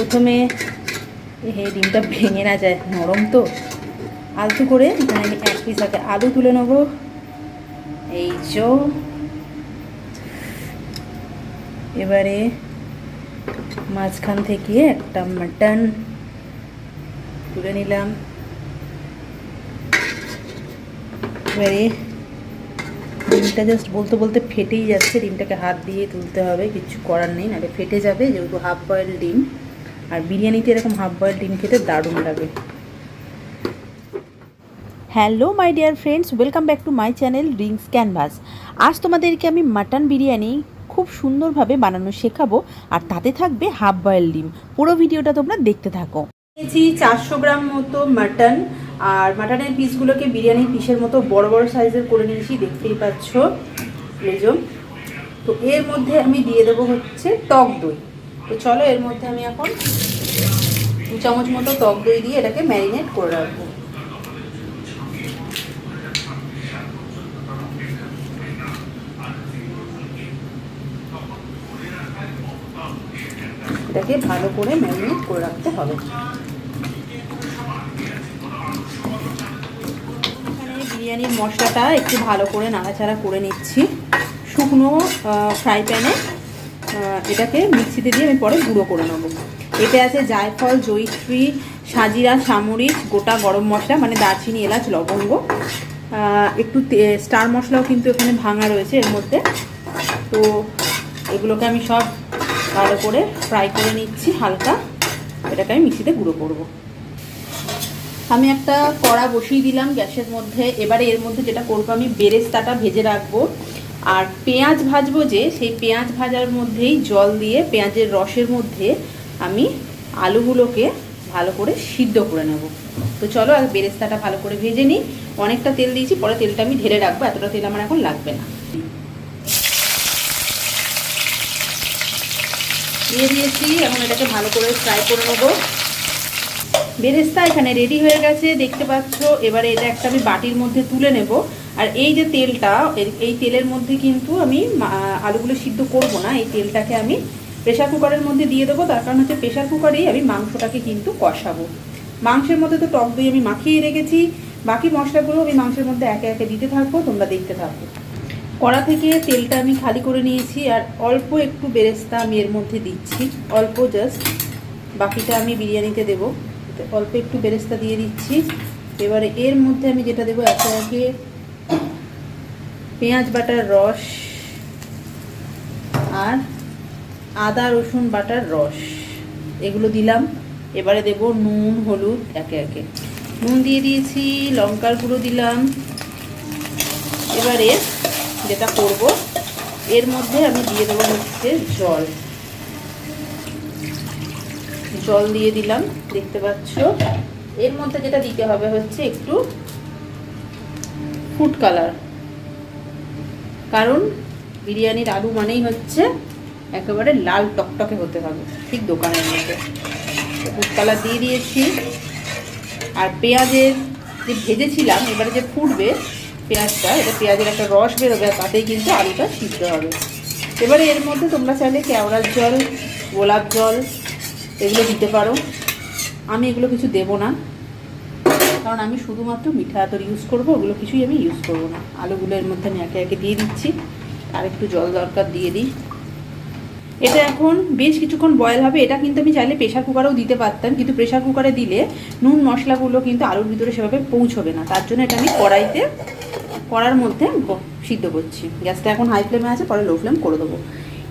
প্রথমে এই ডিমটা ভেঙে না যায়, নরম তো। আলতু করে এখানে আমি এক পিস আগে আলু তুলে নেব। এই যো। এবারে মাঝখান থেকে একটা মাটন তুলে নিলাম। এবারে ডিমটা জাস্ট বলতে বলতে ফেটেই যাচ্ছে, ডিমটাকে হাত দিয়ে তুলতে হবে, কিছু করার নেই, নাহলে ফেটে যাবে, যেহেতু হাফ বয়েল ডিম। আর বিরিয়ানিতে এরকম হাফ বয়েল ডিম খেতে দারুণ লাগে। Hello my dear friends welcome back to my channel rings canvas আজ তোমাদেরকে আমি মাটন বিরিয়ানি খুব সুন্দরভাবে বানানো শেখাবো আর তাতে থাকবে হাফ বয়েল ডিম। পুরো ভিডিওটা তোমরা দেখতে থাকো। নিয়েছি চারশো গ্রাম মতো মাটন আর মাটনের পিসগুলোকে বিরিয়ানির পিসের মতো বড় বড় সাইজের করে নিয়েছি দেখতেই পাচ্ছ। লেজম তো এর মধ্যে আমি দিয়ে দেবো হচ্ছে টক দই। তো চলো, এর মধ্যে আমি এখন দু চামচ মতো টক দই দিয়ে এটাকে ম্যারিনেট করে রাখব। এটাকে ভালো করে ম্যারিনেট করে রাখতে হবে। বিরিয়ানির মশলাটা একটু ভালো করে নাড়াচাড়া করে নিচ্ছি। শুকনো ফ্রাই প্যানে এটাকে মিক্সিতে দিয়ে আমি পরে গুঁড়ো করে নেব। এতে আছে জায়ফল, জয়িত্রী, সাজিরা, সামরিচ, গোটা গরম মশলা মানে দারচিনি, এলাচ, লবঙ্গ। একটু স্টার মশলাও কিন্তু এখানে ভাঙা রয়েছে এর মধ্যে। তো এগুলোকে আমি সব ভালো করে ফ্রাই করে নিচ্ছি হালকা। এটাকে আমি মিক্সিতে গুঁড়ো করব। আমি একটা কড়া বসিয়ে দিলাম গ্যাসের মধ্যে। এবারে এর মধ্যে যেটা করব আমি বেরেস্তাটা ভেজে রাখব। আর পেঁয়াজ ভাজবো যে, সেই পেঁয়াজ ভাজার মধ্যেই জল দিয়ে পেঁয়াজের রসের মধ্যে আমি আলুগুলোকে ভালো করে সিদ্ধ করে নেব। তো চলো, আর বেরেস্তাটা ভালো করে ভেজে নিই। অনেকটা তেল দিয়েছি, পরে তেলটা আমি ঢেলে রাখব, এতটা তেল আমার এখন লাগবে না। দিয়ে দিয়েছি, এখন এটাকে ভালো করে ফ্রাই করে নেব। বেরেস্তা এখানে রেডি হয়ে গেছে, দেখতে পাচ্ছ? এবারে এটা একটা আমি বাটির মধ্যে তুলে নেব। আর এই যে তেলটা এই তেলের মধ্যে কিন্তু আমি আলুগুলো সিদ্ধ করব না, এই তেলটাকে আমি প্রেশার কুকারের মধ্যে দিয়ে দেবো, তার কারণ হচ্ছে প্রেশার কুকারেই আমি মাংসটাকে কিন্তু কষাবো। মাংসের মধ্যে তো টক দই আমি মাখিয়ে রেখেছি, বাকি মশলাগুলো আমি মাংসের মধ্যে একে একে দিতে থাকব, তোমরা দেখতে থাকব কড়া থেকে তেলটা আমি খালি করে নিয়েছি, আর অল্প একটু বেরেস্তা আমি এর মধ্যে দিচ্ছি, অল্প জাস্ট বাকিটা আমি বিরিয়ানিতে দেবো। অল্প একটু বেরেস্তা দিয়ে দিচ্ছি। এবারে এর মধ্যে আমি যেটা দেবো একে একে পেঁয়াজ বাটার রস আর আদা, রসুন বাটার রস। এগুলো দিলাম। এবারে দেব নুন, হলুদ একে একে। নুন দিয়ে দিয়েছি, লঙ্কার গুঁড়ো দিলাম। এবারে যেটা করব, এর মধ্যে আমি দিয়ে দেবো হচ্ছে জল। জল দিয়ে দিলাম, দেখতে পাচ্ছ? এর মধ্যে যেটা দিতে হবে হচ্ছে একটু ফুড কালার। কারণ বিরিয়ানির আলু মানেই হচ্ছে একেবারে লাল টকটকে হতে হবে, ঠিক দোকানের মধ্যে। কালার দিয়ে দিয়েছি। আর পেঁয়াজের যে ভেজেছিলাম, এবারে যে ফুটবে পেঁয়াজটা এটা পেঁয়াজের একটা রস বেরোবে আর তাতেই কিন্তু আলুটা সিদ্ধ হবে। এবারে এর মধ্যে তোমরা চাইলে কেওড়ার জল, গোলাপ জল, এগুলো দিতে পারো। আমি এগুলো কিছু দেব না। কারণ আমি শুধুমাত্র মিঠা আতর ইউজ করব, ওগুলো কিছুই আমি ইউজ করব না। আলুগুলো এর মধ্যে আমি একে একে দিয়ে দিচ্ছি। আর একটু জল দরকার দিয়ে দিই। এটা এখন বেশ কিছুক্ষণ বয়েল হবে। এটা কিন্তু আমি চাইলে প্রেশার কুকারেও দিতে পারতাম, কিন্তু প্রেশার কুকারে দিলে নুন মশলাগুলো কিন্তু আলুর ভিতরে সেভাবে পৌঁছবে না। তার জন্য এটা আমি কড়াইতে, কড়ার মধ্যে সিদ্ধ করছি। গ্যাসটা এখন হাই ফ্লেমে আছে, পরে লো ফ্লেম করে দেবো।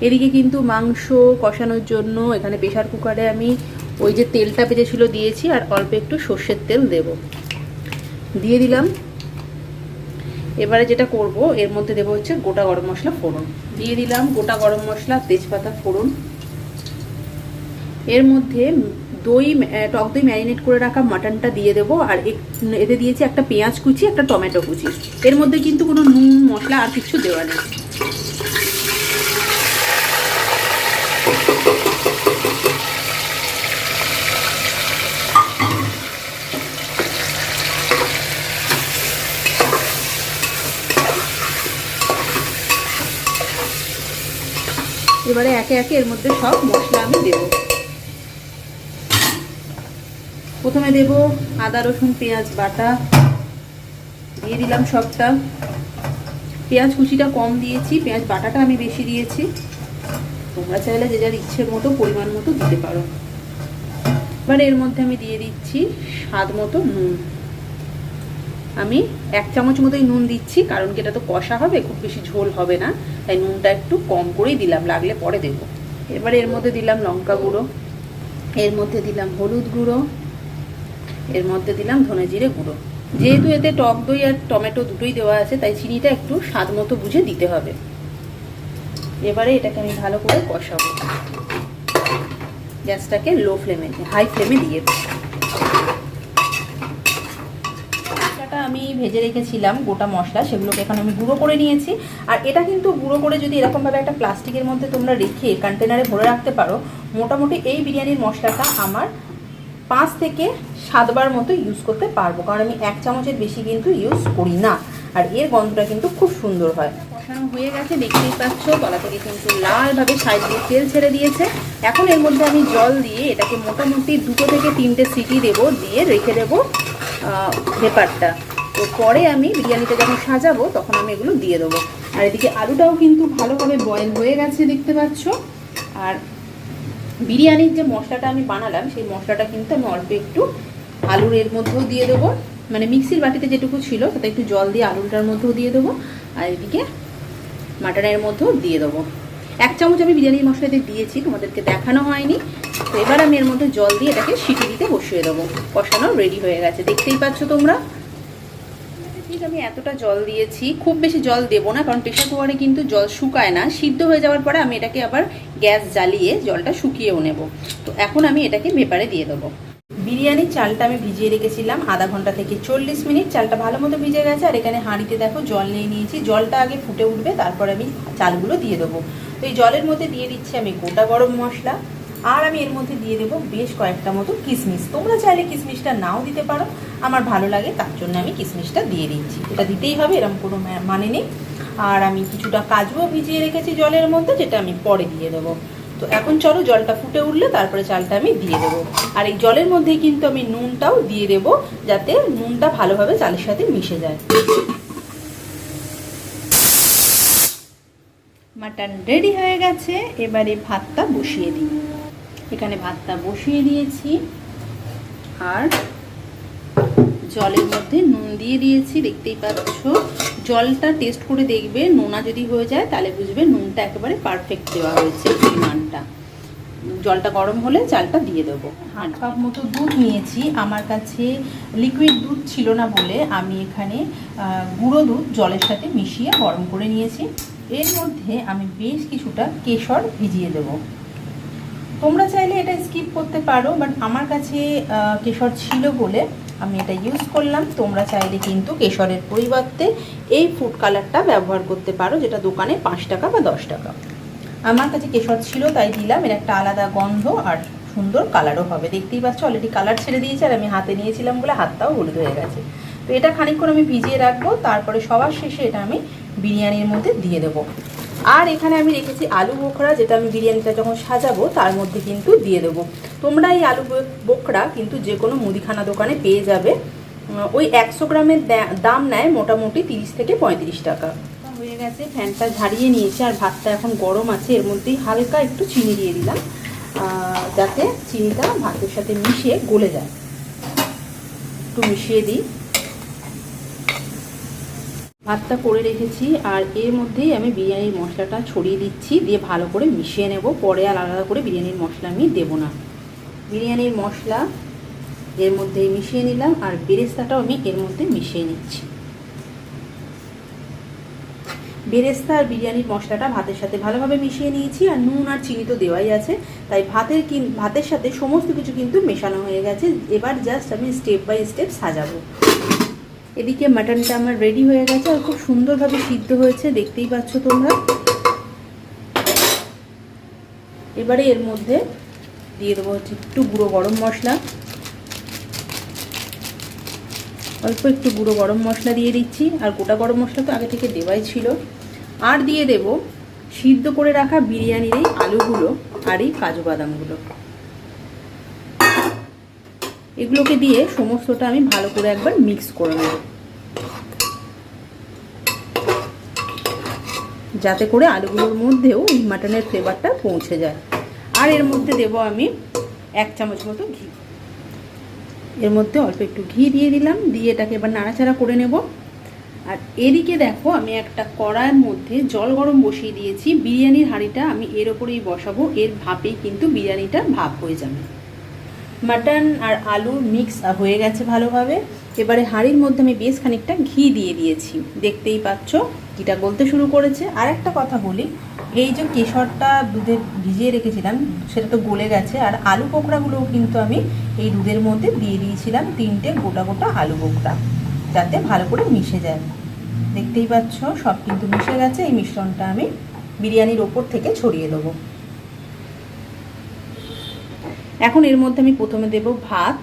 এদিকে কিন্তু মাংস কষানোর জন্য এখানে প্রেশার কুকারে আমি ওই যে তেলটা বেজেছিল দিয়েছি আর অল্প একটু সর্ষের তেল দেব। দিয়ে দিলাম। এবারে যেটা করব, এর মধ্যে দেবো হচ্ছে গোটা গরম মশলা ফোড়ন। দিয়ে দিলাম গোটা গরম মশলা, তেজপাতা, ফোড়ন। এর মধ্যে দই টক দই ম্যারিনেট করে রাখা মাটনটা দিয়ে দেবো আর এতে দিয়েছি একটা পেঁয়াজ কুচি, একটা টমেটো কুচি। এর মধ্যে কিন্তু কোনো নুন, মশলা আর কিছু দেওয়া নেই। এবারে একে একে এর মধ্যে সব মশলা আমি দেবো। প্রথমে দেব আদা, রসুন, পেঁয়াজ, বাটা। দিয়ে দিলাম সবটা। পেঁয়াজ কুচিটা কম দিয়েছি, পেঁয়াজ বাটাটা আমি বেশি দিয়েছি। তোমরা চাইলে যে যার ইচ্ছের মতো, পরিমাণ মতো দিতে পারো। এবার এর মধ্যে আমি দিয়ে দিচ্ছি স্বাদ মতো নুন। আমি এক চামচ মতোই নুন দিচ্ছি, কারণ কি এটা তো কষা হবে, খুব বেশি ঝোল হবে না। তাই নুনটা একটু কম করেই দিলাম, লাগলে পরে দেবো। এবার এর মধ্যে দিলাম লঙ্কা গুঁড়ো, এর মধ্যে দিলাম হলুদ গুঁড়ো, এর মধ্যে দিলাম ধনে জিরে গুঁড়ো। যেহেতু এতে টক দই আর টমেটো দুটোই দেওয়া আছে, তাই চিনিটা একটু স্বাদ মতো বুঝে দিতে হবে। এবারে এটাকে আমি ভালো করে কষাবো। গ্যাসটাকে লো ফ্লেমে, হাই ফ্লেমে দিয়ে দেবো মশলাটা আমি ভেজে রেখেছিলাম গোটা মশলা, সেগুলোকে এখন আমি গুঁড়ো করে নিয়েছি। আর এটা কিন্তু গুঁড়ো করে যদি এরকমভাবে একটা প্লাস্টিকের মধ্যে তোমরা রেখে কন্টেনারে ভরে রাখতে পারো, মোটামুটি এই বিরিয়ানির মশলাটা আমার পাঁচ থেকে সাতবার মতো ইউজ করতে পারব। কারণ আমি এক চামচের বেশি কিন্তু ইউজ করি না। আর এর গন্ধটা কিন্তু খুব সুন্দর হয়। হয়ে গেছে, দেখতেই পাচ্ছ, গলা থেকে কিন্তু লালভাবে সাইড দিয়ে তেল ছেড়ে দিয়েছে। এখন এর মধ্যে আমি জল দিয়ে এটাকে মোটামুটি দুটো থেকে তিনটে সিটি দেবো, দিয়ে রেখে দেবো ভেপারটা। তো পরে আমি বিরিয়ানিটা যখন সাজাবো, তখন আমি এগুলো দিয়ে দেবো। আর এদিকে আলুটাও কিন্তু ভালোভাবে বয়েল হয়ে গেছে, দেখতে পাচ্ছ। আর বিরিয়ানির যে মশলাটা আমি বানালাম, সেই মশলাটা কিন্তু আমি অল্প একটু আলুর এর মধ্যেও দিয়ে দেবো। মানে মিক্সির বাটিতে যেটুকু ছিল, তাতে একটু জল দিয়ে আলুটার মধ্যেও দিয়ে দেবো। আর এদিকে মাটনের মধ্যেও দিয়ে দেবো। এক চামচ আমি বিরিয়ানির মশলাতে দিয়েছি, তোমাদেরকে দেখানো হয়নি। তো এবার আমি এর মধ্যে জল দিয়ে এটাকে সিটি দিতে বসিয়ে দেবো। কষানো রেডি হয়ে গেছে, দেখতেই পাচ্ছ তোমরা। ঠিক আমি এতটা জল দিয়েছি, খুব বেশি জল দেবো না, কারণ প্রেশার কুকারে কিন্তু জল শুকায় না। সিদ্ধ হয়ে যাওয়ার পরে আমি এটাকে আবার গ্যাস জ্বালিয়ে জলটা শুকিয়েও নেব। তো এখন আমি এটাকে ভেপারে দিয়ে দেবো। বিরিয়ানির চালটা আমি ভিজিয়ে রেখেছিলাম আধা ঘণ্টা থেকে চল্লিশ মিনিট। চালটা ভালো মতো ভিজে গেছে, আর এখানে হাঁড়িতে দেখো জল নিয়ে নিয়েছি। জলটা আগে ফুটে উঠবে, তারপরে আমি চালগুলো দিয়ে দেবো। তো এই জলের মধ্যে দিয়ে দিচ্ছি আমি গোটা গরম মশলা। আর আমি এর মধ্যে দিয়ে দেবো বেশ কয়েকটা মতো কিশমিশ তোমরা চাইলে কিশমিশটা নাও দিতে পারো। আমার ভালো লাগে, তার জন্য আমি কিশমিশটা দিয়ে দিচ্ছি। এটা দিতেই হবে এরকম কোনো মানে নেই। আর আমি কিছুটা কাজুও ভিজিয়ে রেখেছি জলের মধ্যে, যেটা আমি পরে দিয়ে দেবো। তো এখন চলো জলটা ফুটে উঠলে, তারপরে চালটা আমি দিয়ে দেবো। আর এই জলের মধ্যেই কিন্তু আমি নুনটাও দিয়ে দেবো, যাতে নুনটা ভালোভাবে চালের সাথে মিশে যায়। মাটন রেডি হয়ে গেছে। এবারে ভাতটা বসিয়ে দিই। এখানে ভাতটা বসিয়ে দিয়েছি। আর জলের মধ্যে নুন দিয়ে দিয়েছি, দেখতেই পাচ্ছ। জলটা টেস্ট করে দেখবে, নোনা যদি হয়ে যায় তাহলে বুঝবে নুনটা একেবারে পারফেক্ট দেওয়া হয়েছে পরিমাণটা। জলটা গরম হলে চালটা দিয়ে দেবো। হাট কাপ মতো দুধ নিয়েছি। আমার কাছে লিকুইড দুধ ছিল না বলে আমি এখানে গুঁড়ো দুধ জলের সাথে মিশিয়ে গরম করে নিয়েছি। এর মধ্যে আমি বেশ কিছুটা কেশর ভিজিয়ে দেবো। তোমরা চাইলে এটা স্কিপ করতে পারো বাট আমার কাছে কেশর ছিল বলে আমি এটা ইউজ করলাম। তোমরা চাইলে কিন্তু কেশরের পরিবর্তে এই ফুড কালারটা ব্যবহার করতে পারো, যেটা দোকানে পাঁচ টাকা বা দশ টাকা। আমার কাছে কেশর ছিল, তাই দিলাম। এর একটা আলাদা গন্ধ আর সুন্দর কালারও হবে। দেখতেই পাচ্ছ অলরেডি কালার ছেড়ে দিয়েছে আর আমি হাতে নিয়েছিলাম বলে হাতটাও হলুদ হয়ে গেছে। তো এটা খানিকক্ষণ আমি ভিজিয়ে রাখব, তারপরে সবার শেষে এটা আমি বিরিয়ানির মধ্যে দিয়ে দেবো। আর এখানে আমি রেখেছি আলু বোখরা, যেটা আমি বিরিয়ানিটা যখন সাজাবো, তার মধ্যে কিন্তু দিয়ে দেবো। তোমরা এই আলু বোখরা কিন্তু যে কোনো মুদিখানা দোকানে পেয়ে যাবে। ওই একশো গ্রামের দাম নেয় মোটামুটি তিরিশ থেকে পঁয়ত্রিশ টাকা। হয়ে গেছে, ফ্যানটা ঝাড়িয়ে নিয়েছি, আর ভাতটা এখন গরম আছে, এর মধ্যেই হালকা একটু চিনি দিয়ে দিলাম যাতে চিনিটা ভাতের সাথে মিশিয়ে গলে যায়। একটু মিশিয়ে দিই। ভাতটা করে রেখেছি আর এর মধ্যেই আমি বিরিয়ানির মশলাটা ছড়িয়ে দিচ্ছি, দিয়ে ভালো করে মিশিয়ে নেব। পরে আর আলাদা করে বিরিয়ানির মশলা আমি দেবো না। বিরিয়ানির মশলা এর মধ্যে মিশিয়ে নিলাম আর বেরেস্তাটাও আমি এর মধ্যে মিশিয়ে নিচ্ছি। বেরেস্তা আর বিরিয়ানির মশলাটা ভাতের সাথে ভালোভাবে মিশিয়ে নিয়েছি আর নুন আর চিনি তো দেওয়াই আছে। তাই ভাতের ভাতের সাথে সমস্ত কিছু কিন্তু মেশানো হয়ে গেছে। এবার জাস্ট আমি স্টেপ বাই স্টেপ সাজাবো। এদিকে মাটনটা আমার রেডি হয়ে গেছে আর খুব সুন্দরভাবে সিদ্ধ হয়েছে, দেখতেই পাচ্ছ তোমরা। এবারে এর মধ্যে দিয়ে দেবো হচ্ছে একটু গুঁড়ো গরম মশলা। অল্প একটু গুঁড়ো গরম মশলা দিয়ে দিচ্ছি, আর গোটা গরম মশলা তো আগে থেকে দেওয়াই ছিল। আর দিয়ে দেব সিদ্ধ করে রাখা বিরিয়ানির এই আলুগুলো আর এই কাজু বাদামগুলো। এগুলোকে দিয়ে সমস্তটা আমি ভালো করে একবার মিক্স করে নেব। যাতে করে আলুগুলোর মধ্যেও এই মাটনের ফ্লেভারটা পৌঁছে যায়। আর এর মধ্যে দেব আমি এক চামচ মতো ঘি। এর মধ্যে অল্প একটু ঘি দিয়ে দিলাম, দিয়ে এটাকে এবার নাড়াচাড়া করে নেব। আর এদিকে দেখো, আমি একটা কড়াইয়ের মধ্যে জল গরম বসিয়ে দিয়েছি। বিরিয়ানির হাঁড়িটা আমি এর ওপরেই বসাবো, এর ভাপেই কিন্তু বিরিয়ানিটা ভাপ হয়ে যাবে। মাটন আর আলু মিক্স হয়ে গেছে ভালোভাবে। এবারে হাঁড়ির মধ্যে আমি বেশ খানিকটা ঘি দিয়ে দিয়েছি। দেখতেই পাচ্ছ, ঘিটা গলতে শুরু করেছে। আর একটা কথা বলি, এই যে কেশরটা দুধে ভিজিয়ে রেখেছিলাম, সেটা তো গলে গেছে। আর আলু পোকড়াগুলোও কিন্তু আমি এই দুধের মধ্যে দিয়ে দিয়েছিলাম তিনটে গোটা গোটা আলু পোকড়া যাতে ভালো করে মিশে যায়। দেখতেই পাচ্ছ, সব কিন্তু মিশে গেছে। এই মিশ্রণটা আমি বিরিয়ানির ওপর থেকে ছড়িয়ে দেবো। এখন এর মধ্যে আমি প্রথমে দেব ভাত।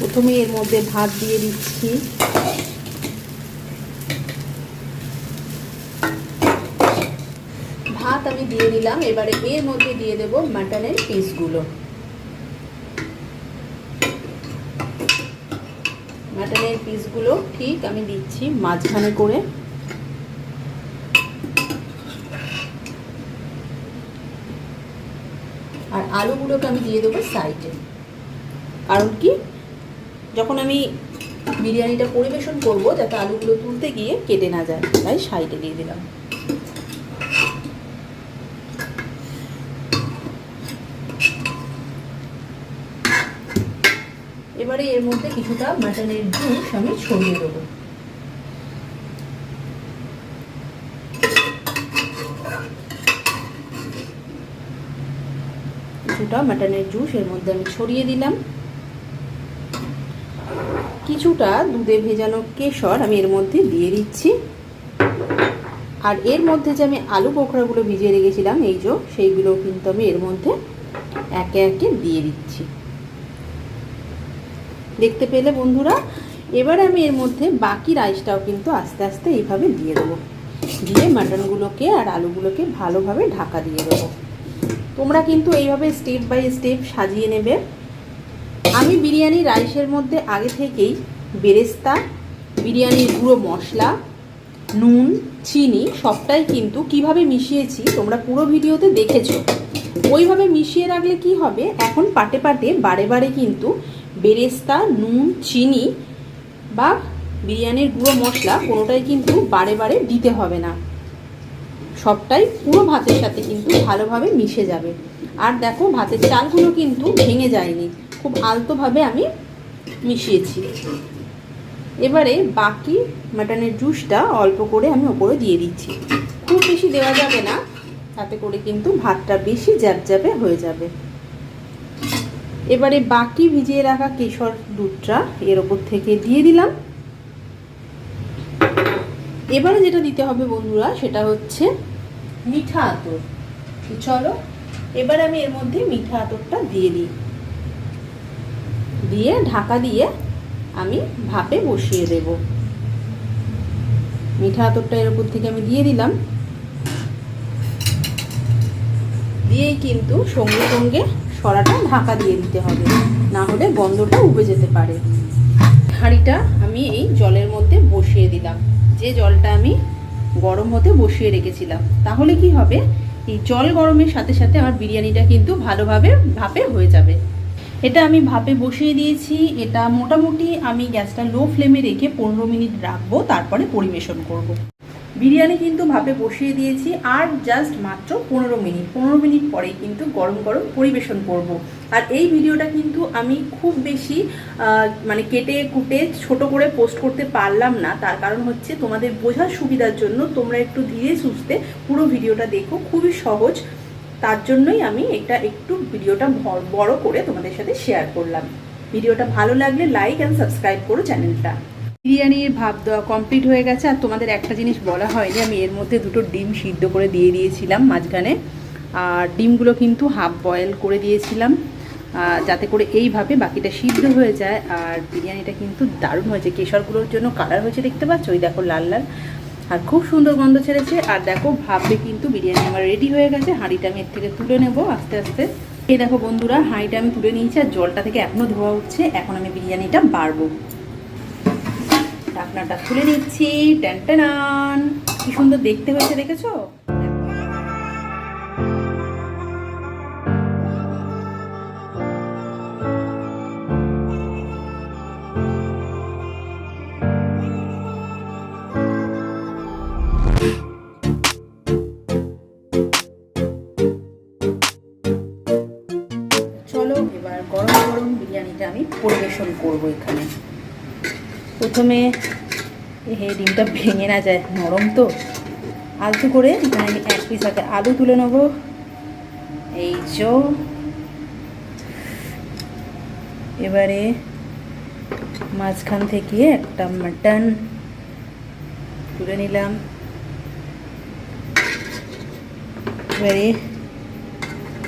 প্রথমে এর মধ্যে ভাত দিয়ে দিচ্ছি। ভাত আমি দিয়ে দিলাম, এবারে এর মধ্যে দিয়ে দেব মাটনের পিসগুলো। মাটনের পিসগুলো ঠিক আমি দিচ্ছি মাঝখানে করে। আলুগুলোকে আমি দিয়ে দেবো সাইডে। কারণ কি? যখন আমি বিরিয়ানিটা পরিবেশন করব, যাতে আলুগুলো তুলতে গিয়ে কেটে না যায়, তাই সাইডে দিয়ে দিলাম। এবারে এর মধ্যে কিছুটা মাটনের জুস আমি ছড়িয়ে দেবো। কিছুটা মাটনের জুস এর মধ্যে আমি ছড়িয়ে দিলাম। কিছুটা দুধে ভেজানো কেশর আমি এর মধ্যে দিয়ে দিচ্ছি। আর এর মধ্যে যে আমি আলু পোখরাগুলো ভিজিয়ে রেখেছিলাম, এই যে সেইগুলো কিন্তু আমি এর মধ্যে একে একে দিয়ে দিচ্ছি। দেখতে পেলে বন্ধুরা, এবার আমি এর মধ্যে বাকি রাইসটাও কিন্তু আস্তে আস্তে এইভাবে দিয়ে দেবো। দিয়ে মাটনগুলোকে আর আলুগুলোকে ভালোভাবে ঢাকা দিয়ে দেবো। তোমরা কিন্তু এইভাবে স্টেপ বাই স্টেপ সাজিয়ে নেবে। আমি বিরিয়ানি রাইসের মধ্যে আগে থেকেই বেরেস্তা, বিরিয়ানির গুঁড়ো মশলা, নুন, চিনি সবটাই কিন্তু কীভাবে মিশিয়েছি তোমরা পুরো ভিডিওতে দেখেছ। ওইভাবে মিশিয়ে রাখলে কি হবে? এখন পাটে পাটে, বারে বারে কিন্তু বেরেস্তা, নুন, চিনি বা বিরিয়ানির গুঁড়ো মশলা কোনোটাই কিন্তু বারে বারে দিতে হবে না। সবটাই পুরো ভাতের সাথে কিন্তু ভালোভাবে মিশে যাবে। আর দেখো, ভাতের চালগুলো কিন্তু ভেঙে যায়নি। খুব আলতোভাবে আমি মিশিয়েছি। এবারে বাকি মাটনের জুসটা অল্প করে আমি ওপরে দিয়ে দিচ্ছি। খুব বেশি দেওয়া যাবে না, তাতে করে কিন্তু ভাতটা বেশি জ্যাপজ্যাপে হয়ে যাবে। এবারে বাকি ভিজিয়ে রাখা কেশর দুধটা এর ওপর থেকে দিয়ে দিলাম। এবারে যেটা দিতে হবে বন্ধুরা, সেটা হচ্ছে মিঠা আতর। চলো, এবার আমি এর মধ্যে মিঠা আতরটা দিয়ে দিই। দিয়ে ঢাকা দিয়ে আমি ভাপে বসিয়ে দেব। মিঠা আতরটা এর উপর থেকে আমি দিয়ে দিলাম। দিয়েই কিন্তু সঙ্গে সঙ্গে সরাটা ঢাকা দিয়ে দিতে হবে, না হলে গন্ধটা উবে যেতে পারে। হাঁড়িটা আমি এই জলের মধ্যে বসিয়ে দিলাম। যে জলটা আমি গরম হতে বসিয়ে রেখেছিলাম। তাহলে কি হবে? এই জল গরমের সাথে সাথে আমার বিরিয়ানিটা কিন্তু ভালোভাবে ভাপে হয়ে যাবে। এটা আমি ভাপে বসিয়ে দিয়েছি। এটা মোটামুটি আমি গ্যাসটা লো ফ্লেমে রেখে পনেরো মিনিট রাখব, তারপরে পরিবেশন করব। বিরিয়ানি কিন্তু ভাপে বসিয়ে দিয়েছি আর জাস্ট মাত্র পনেরো মিনিট। পনেরো মিনিট পরেই কিন্তু গরম গরম পরিবেশন করব। আর এই ভিডিওটা কিন্তু আমি খুব বেশি মানে কেটে কুটে ছোট করে পোস্ট করতে পারলাম না। তার কারণ হচ্ছে তোমাদের বোঝার সুবিধার জন্য তোমরা একটু ধীরে সুস্থে পুরো ভিডিওটা দেখো। খুবই সহজ। তার জন্যই আমি এটা একটু ভিডিওটা বড় করে তোমাদের সাথে শেয়ার করলাম। ভিডিওটা ভালো লাগলে লাইক অ্যান্ড সাবস্ক্রাইব করো চ্যানেলটা। বিরিয়ানির ভাব দেওয়া কমপ্লিট হয়ে গেছে। আর তোমাদের একটা জিনিস বলা হয়নি, আমি এর মধ্যে দুটো ডিম সিদ্ধ করে দিয়ে দিয়েছিলাম মাঝখানে। আর ডিমগুলো কিন্তু হাফ বয়েল করে দিয়েছিলাম যাতে করে এইভাবে বাকিটা সিদ্ধ হয়ে যায়। আর বিরিয়ানিটা কিন্তু দারুণ হয়েছে। কেশরগুলোর জন্য কালার হয়েছে, দেখতে পাচ্ছ? ওই দেখো লাল লাল। আর খুব সুন্দর গন্ধ ছেড়েছে। আর দেখো ভাববে কিন্তু বিরিয়ানি আমার রেডি হয়ে গেছে। হাঁড়িটা আমি এর থেকে তুলে নেব আস্তে আস্তে। এই দেখো বন্ধুরা, হাঁড়িটা আমি তুলে নিয়েছি আর জলটা থেকে এখনও ধোয়া হচ্ছে এখন আমি বিরিয়ানিটা বাড়বো। ঢাকনাটা খুলে নিচ্ছি। ট্যান কি সুন্দর দেখতে হয়েছে দেখেছ? প্রথমে হে ডিমটা ভেঙে না যায়, নরম তো। আলতু করে এখানে আমি এক পিস হাতে আলু তুলে নেব। এই যো এবারে মাঝখান থেকে একটা মাটন তুলে নিলাম। এবারে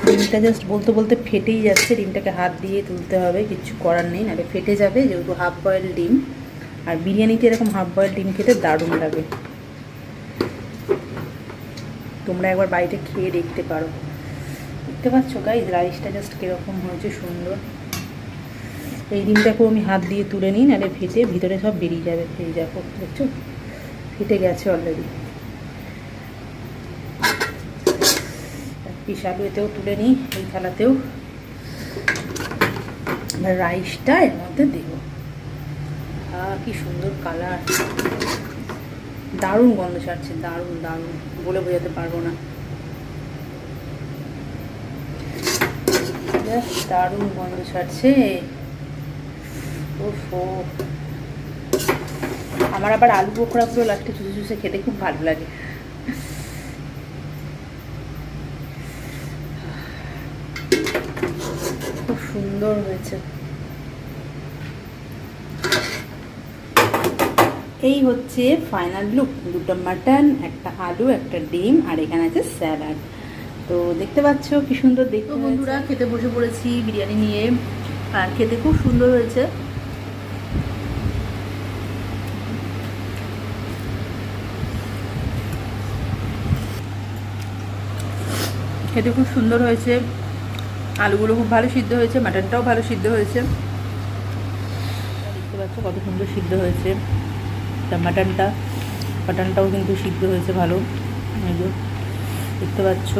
ডিমটা জাস্ট বলতে বলতে ফেটেই যাচ্ছে, ডিমটাকে হাত দিয়ে তুলতে হবে, কিছু করার নেই, নাহলে ফেটে যাবে, যেহেতু হাফ বয়েল ডিম। আর বিরিয়ানিতে এরকম হাফ বয়েল ডিম খেতে দারুণ লাগে। তোমরা একবার বাড়িতে খেয়ে দেখতে পারো। দেখতে পাচ্ছ গাইজ রাইসটা জাস্ট কীরকম হয়েছে সুন্দর। এই ডিমটাকেও আমি হাত দিয়ে তুলে নিই, নাহলে ফেটে ভিতরে সব বেরিয়ে যাবে। এই দেখো, দেখছ? ফেটে গেছে অলরেডি পিস আলু এতেও তুলে নিই, এই থালাতেও। রাইসটা এর মধ্যে দেবো। কি সুন্দর কালার দারুণ গন্ধ ছাড়ছে, দারুণ দারুণ। বলে বোঝাতে পারব না। দারুণ গন্ধ ছাড়ছে। আমার আবার আলু বোখরাগুলো লাস্টে চুষে চুষে খেতে খুব ভালো লাগে। খুব সুন্দর হয়েছে। এই হচ্ছে ফাইনাল লুক দুটো মাটন একটা আলু একটা ডিম আর এখানে আছে স্যালাড তো দেখতে পাচ্ছ কি সুন্দর দেখতে বন্ধুরা খেতে বসে পড়েছি বিরিয়ানি নিয়ে আর খেতে খুব সুন্দর হয়েছে। খেতে খুব সুন্দর হয়েছে। আলুগুলো খুব ভালো সিদ্ধ হয়েছে মাটনটাও ভালো সিদ্ধ হয়েছে। দেখতে পাচ্ছ কত সুন্দর সিদ্ধ হয়েছে। তা মাটনটা, মাটনটাও কিন্তু সিদ্ধ হয়েছে ভালো। এই যে, দেখতে পাচ্ছ।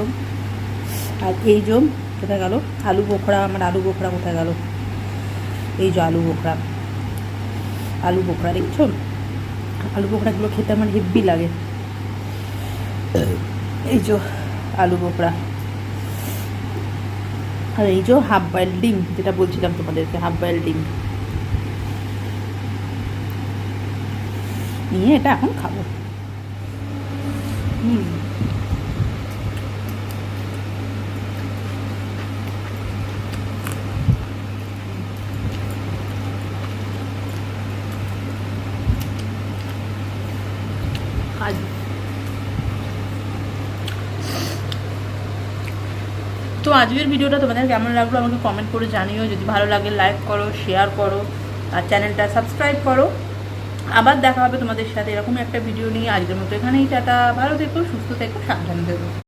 আর এই যে, কোথায় গেল? আলু বোখরা, আমার আলু বোখরা কোথায় গেল? এই যে আলু বোখরা। আলু বোখরা, দেখছ? আলু বোখরাগুলো খেতে আমার হেব্বি লাগে। এই যে, আলু বোখরা। আর এই যে, হাফ বয়েল ডিম, যেটা বলছিলাম তোমাদেরকে, হাফ বয়েল ডিম। নিয়ে এটা এখন খাব। তো আজকের ভিডিওটা তোমাদের কেমন লাগল আমাকে কমেন্ট করে জানিও। যদি ভালো লাগে লাইক করো শেয়ার করো, আর চ্যানেলটা সাবস্ক্রাইব করো। আবার দেখা হবে তোমাদের সাথে এরকম একটা ভিডিও নিয়ে। আজকের মতো এখানেই টাটা। ভালো থেকো, সুস্থ থেকো, সাবধানে থেকো।